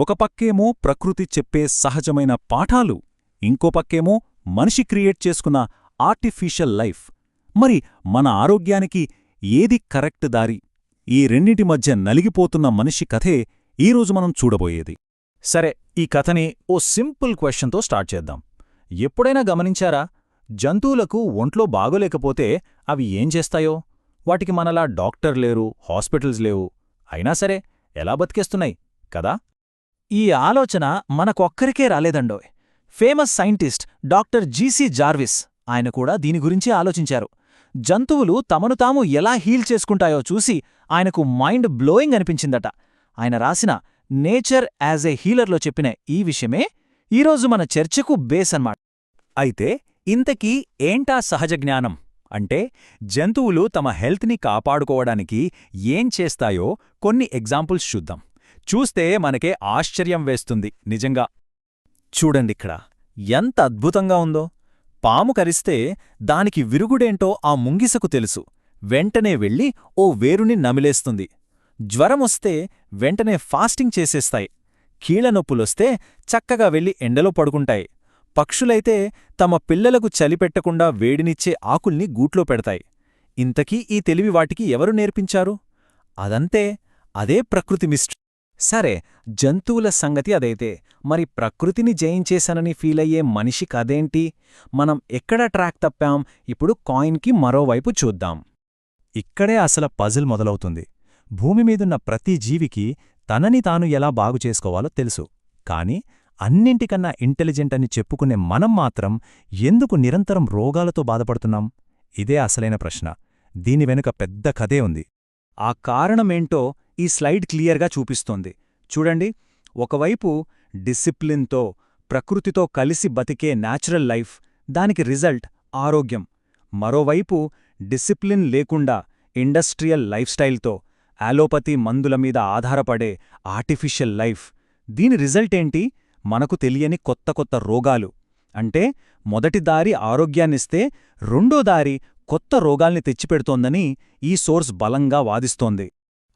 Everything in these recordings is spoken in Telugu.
ఒక పక్కేమో ప్రకృతి చెప్పే సహజమైన పాఠాలు ఇంకో పక్కేమో మనిషి క్రియేట్ చేసుకున్న ఆర్టిఫిషియల్ లైఫ్. మరి మన ఆరోగ్యానికి ఏది కరెక్ట్ దారి? ఈ రెండింటి మధ్య నలిగిపోతున్న మనిషి కథే ఈరోజు మనం చూడబోయేది. సరే ఈ కథని ఓ సింపుల్ క్వశ్చన్తో స్టార్ట్ చేద్దాం. ఎప్పుడైనా గమనించారా? జంతువులకు ఒంట్లో బాగోలేకపోతే అవి ఏం చేస్తాయో? వాటికి మనలా డాక్టర్ లేరు హాస్పిటల్స్ లేవు. అయినా సరే ఎలా బతికేస్తున్నాయి? కదా? ఈ ఆలోచన మనకొక్కరికే రాలేదండోయ్. Famous scientist doctor GC Jarvis ఆయన కూడా దీని గురించి ఆలోచించారు. జంతువులు తమను తాము ఎలా హీల్ చేసుకుంటాయో చూసి ఆయనకు మైండ్ బ్లోయింగ్ అనిపించిందట. ఆయన రాసిన నేచర్ యాజ్ ఏ హీలర్లో చెప్పిన ఈ విషయమే ఈరోజు మన చర్చకు బేస్ అన్నమాట. అయితే ఇంతకీ ఏంటా సహజ జ్ఞానం? అంటే జంతువులు తమ హెల్త్ని కాపాడుకోవడానికి ఏం చేస్తాయో కొన్ని ఎగ్జాంపుల్స్ చూద్దాం. చూస్తే మనకే ఆశ్చర్యం వేస్తుంది. నిజంగా. చూడండిక్కడ ఎంత అద్భుతంగా ఉందో. పాము కరిస్తే దానికి విరుగుడేంటో ఆ ముంగిసకు తెలుసు. వెంటనే వెళ్ళి ఓ వేరుని నమిలేస్తుంది. జ్వరమొస్తే వెంటనే ఫాస్టింగ్ చేసేస్తాయి. కీళ్ళనొప్పులొస్తే చక్కగా వెళ్ళి ఎండలో పడుకుంటాయి. పక్షులైతే తమ పిల్లలకు చలిపెట్టకుండా వేడినిచ్చే ఆకుల్ని గూట్లో పెడతాయి. ఇంతకీ ఈ తెలివి వాటికి ఎవరు నేర్పించారు? అదంతే. అదే ప్రకృతి మిస్ట్. సరే జంతువుల సంగతి అదైతే. మరి ప్రకృతిని జయించేశానని ఫీలయ్యే మనిషి కదేంటి? మనం ఎక్కడ ట్రాక్ తప్పాం? ఇప్పుడు కాయిన్కి మరోవైపు చూద్దాం. ఇక్కడే అసల పజిల్ మొదలవుతుంది. భూమి మీదున్న ప్రతి జీవికి తనని తాను ఎలా బాగు చేసుకోవాలో తెలుసు. కాని అన్నింటికన్నా ఇంటెలిజెంట్ అని చెప్పుకునే మనం మాత్రం ఎందుకు నిరంతరం రోగాలతో బాధపడుతున్నాం? ఇదే అసలైన ప్రశ్న. దీని వెనుక పెద్ద కథే ఉంది. ఆ కారణమేంటో ఈ స్లైడ్ క్లియర్గా చూపిస్తోంది. చూడండి ఒకవైపు డిసిప్లిన్తో ప్రకృతితో కలిసి బతికే న్యాచురల్ లైఫ్ దానికి రిజల్ట్ ఆరోగ్యం. మరోవైపు డిసిప్లిన్ లేకుండా ఇండస్ట్రియల్ లైఫ్ స్టైల్తో ఆలోపతి మందుల మీద ఆధారపడే ఆర్టిఫిషియల్ లైఫ్. దీని రిజల్ట్ ఏంటి? మనకు తెలియని కొత్త కొత్త రోగాలు. అంటే మొదటి దారి ఆరోగ్యాన్నిస్తే రెండో దారి కొత్త రోగాల్ని తెచ్చిపెడుతోందని ఈ సోర్స్ బలంగా వాదిస్తోంది.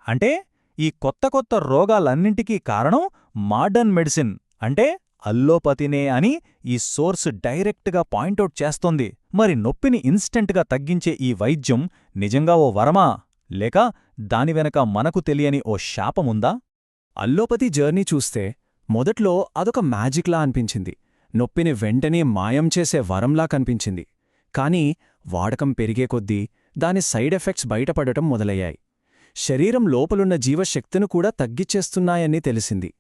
అంటే ఈ కొత్త కొత్త రోగాలన్నింటికీ కారణం మాడర్న్ మెడిసిన్ అంటే అల్లోపతినే అని ఈ సోర్స్ డైరెక్ట్గా పాయింటౌట్ చేస్తోంది. మరి నొప్పిని ఇన్స్టెంట్గా తగ్గించే ఈ వైద్యం నిజంగా ఓ వరమా? లేక దాని వెనక మనకు తెలియని ఓ శాపముందా? అల్లోపతి జర్నీ చూస్తే మొదట్లో అదొక మ్యాజిక్లా అనిపించింది. నొప్పిని వెంటనే మాయం చేసే వరంలా కనిపించింది. కాని వాడకం పెరిగే కొద్దీ దాని సైడ్ ఎఫెక్ట్స్ బయటపడటం మొదలయ్యాయి. శరీరం లోపలున్న జీవశక్తిను కూడా తగ్గిచ్చేస్తున్నాయని తెలిసింది.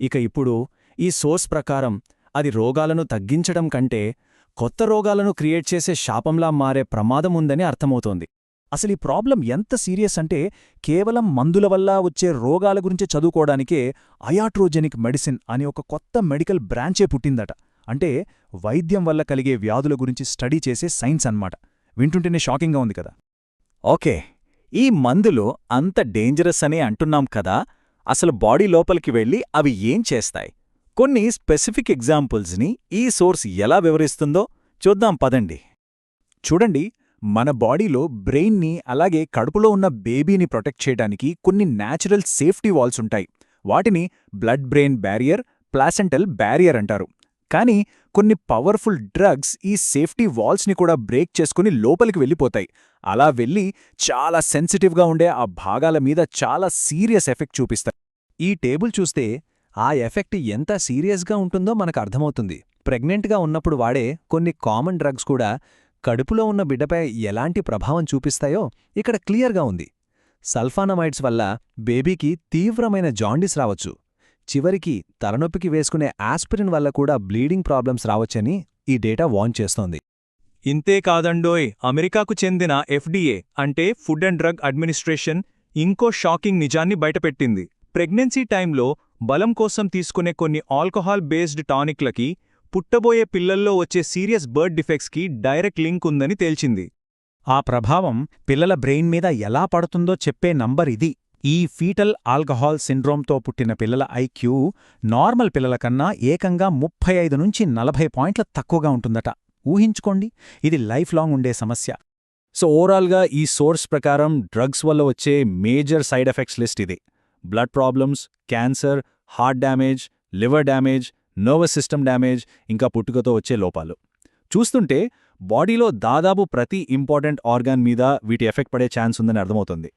ఇక ఇప్పుడు ఈ సోర్స్ ప్రకారం అది రోగాలను తగ్గించడం కంటే కొత్త రోగాలను క్రియేట్ చేసే శాపంలా మారే ప్రమాదముందని అర్థమవుతోంది. అసలు ఈ ప్రాబ్లం ఎంత సీరియస్ అంటే కేవలం మందుల వల్ల వచ్చే రోగాల గురించి చదువుకోవడానికే అయాట్రోజెనిక్ మెడిసిన్ అని ఒక కొత్త మెడికల్ బ్రాంచే పుట్టిందట. అంటే వైద్యం వల్ల కలిగే వ్యాధుల గురించి స్టడీ చేసే సైన్స్ అన్నమాట. వింటుంటేనే షాకింగ్గా ఉంది కదా. ఓకే. ఈ మందులు అంత డేంజరస్ అనే అంటున్నాం కదా అసలు బాడీ లోపలికి వెళ్ళి అవి ఏం చేస్తాయి? కొన్ని స్పెసిఫిక్ ఎగ్జాంపుల్స్ని ఈ సోర్స్ ఎలా వివరిస్తుందో చూద్దాం పదండి. చూడండి మన బాడీలో బ్రెయిన్ని అలాగే కడుపులో ఉన్న బేబీని ప్రొటెక్ట్ చేయడానికి కొన్ని న్యాచురల్ సేఫ్టీ వాల్స్ ఉంటాయి. వాటిని blood brain barrier placental barrier అంటారు. కానీ కొన్ని పవర్ఫుల్ డ్రగ్స్ ఈ సేఫ్టీ వాల్స్ని కూడా బ్రేక్ చేసుకుని లోపలికి వెళ్ళిపోతాయి. అలా వెళ్ళి చాలా సెన్సిటివ్గా ఉండే ఆ భాగాల మీద చాలా సీరియస్ ఎఫెక్ట్ చూపిస్తాయి. ఈ టేబుల్ చూస్తే ఆ ఎఫెక్ట్ ఎంత సీరియస్గా ఉంటుందో మనకు అర్థమవుతుంది. ప్రెగ్నెంట్గా ఉన్నప్పుడు వాడే కొన్ని కామన్ డ్రగ్స్ కూడా కడుపులో ఉన్న బిడ్డపై ఎలాంటి ప్రభావం చూపిస్తాయో ఇక్కడ క్లియర్గా ఉంది. సల్ఫానమైడ్స్ వల్ల బేబీకి తీవ్రమైన జాండిస్ రావచ్చు. చివరికి తలనొప్పికి వేసుకునే ఆస్పిరిన్ వల్ల కూడా బ్లీడింగ్ ప్రాబ్లమ్స్ రావచ్చని ఈ డేటా వార్న్ చేస్తోంది. ఇంతే కాదండోయ్ అమెరికాకు చెందిన ఎఫ్డీఏ అంటే ఫుడ్ అండ్ డ్రగ్ అడ్మినిస్ట్రేషన్ ఇంకో షాకింగ్ నిజాన్ని బయటపెట్టింది. ప్రెగ్నెన్సీ టైంలో బలం కోసం తీసుకునే కొన్ని ఆల్కహాల్ బేస్డ్ టానిక్లకి పుట్టబోయే పిల్లల్లో వచ్చే సీరియస్ బర్డ్ డిఫెక్ట్స్కి డైరెక్ట్ లింక్ ఉందని తేల్చింది. ఆ ప్రభావం పిల్లల బ్రెయిన్ మీద ఎలా పడుతుందో చెప్పే నంబర్ ఇది. ఈ ఫీటల్ ఆల్కహాల్ సిండ్రోమ్తో పుట్టిన పిల్లల ఐక్యూ నార్మల్ పిల్లల కన్నా ఏకంగా ముప్పై ఐదు నుంచి నలభై పాయింట్ల తక్కువగా ఉంటుందట. ఊహించుకోండి ఇది లైఫ్ లాంగ్ ఉండే సమస్య. సో ఓవరాల్గా ఈ సోర్స్ ప్రకారం డ్రగ్స్ వల్ల వచ్చే మేజర్ సైడ్ ఎఫెక్ట్స్ లిస్ట్ ఇది. Blood problems cancer heart damage liver damage nervous system damage ఇంకా పుట్టుకతో వచ్చే లోపాలు. చూస్తుంటే బాడీలో దాదాపు ప్రతి ఇంపార్టెంట్ ఆర్గాన్ మీద వీటి ఎఫెక్ట్ పడే ఛాన్స్ ఉందని అర్థమవుతుంది.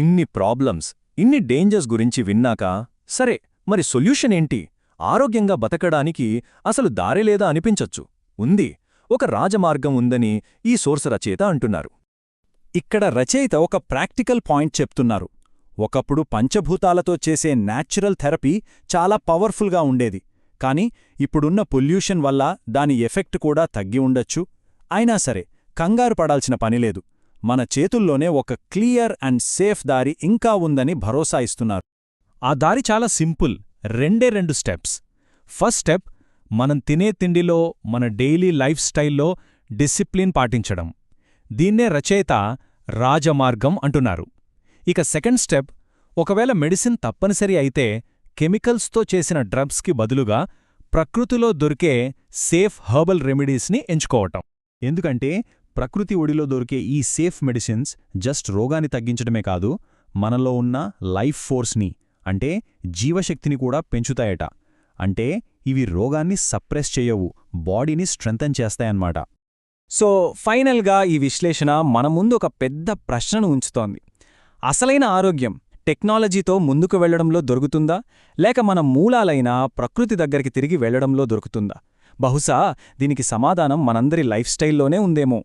ఇన్ని ప్రాబ్లమ్స్ ఇన్ని డేంజర్స్ గురించి విన్నాక సరే మరి సొల్యూషన్ ఏంటి? ఆరోగ్యంగా బతకడానికి అసలు దారి లేదా అనిపించొచ్చు. ఉంది. ఒక రాజమార్గం ఉందని ఈ సోర్స్ రచయిత అంటున్నారు. ఇక్కడ రచయిత ఒక ప్రాక్టికల్ పాయింట్ చెప్తున్నారు. ఒకప్పుడు పంచభూతాలతో చేసే న్యాచురల్ థెరపీ చాలా పవర్ఫుల్గా ఉండేది. కాని ఇప్పుడున్న పొల్యూషన్ వల్ల దాని ఎఫెక్ట్ కూడా తగ్గి ఉండొచ్చు. అయినా సరే కంగారు పడాల్సిన పనిలేదు మన చేతుల్లోనే ఒక క్లియర్ అండ్ సేఫ్ దారి ఇంకా ఉందని భరోసా ఇస్తున్నారు. ఆ దారి చాలా సింపుల్ రెండే రెండు స్టెప్స్. ఫస్ట్ స్టెప్ మనం తినే తిండిలో మన డైలీ లైఫ్ స్టైల్లో డిసిప్లిన్ పాటించడం. దీన్నే రచయిత రాజమార్గం అంటున్నారు. ఇక సెకండ్ స్టెప్ ఒకవేళ మెడిసిన్ తప్పనిసరి అయితే కెమికల్స్తో చేసిన డ్రగ్స్కి బదులుగా ప్రకృతిలో దొరికే సేఫ్ హర్బల్ రెమెడీస్ని ఎంచుకోవటం. ఎందుకంటే ప్రకృతి ఒడిలో దొరికే ఈ సేఫ్ మెడిసిన్స్ జస్ట్ రోగాన్ని తగ్గించడమే కాదు మనలో ఉన్న లైఫ్ ఫోర్స్ని అంటే జీవశక్తిని కూడా పెంచుతాయట. అంటే ఇవి రోగాన్ని సప్రెస్ చేయవు బాడీని స్ట్రెంథన్ చేస్తాయన్నమాట. సో ఫైనల్గా ఈ విశ్లేషణ మన ముందు ఒక పెద్ద ప్రశ్నను ఉంచుతోంది. అసలైన ఆరోగ్యం టెక్నాలజీతో ముందుకు వెళ్ళడంలో దొరుకుతుందా? లేక మన మూలాలైన ప్రకృతి దగ్గరికి తిరిగి వెళ్ళడంలో దొరుకుతుందా? బహుశా దీనికి సమాధానం మనందరి లైఫ్ స్టైల్లోనే ఉందేమో.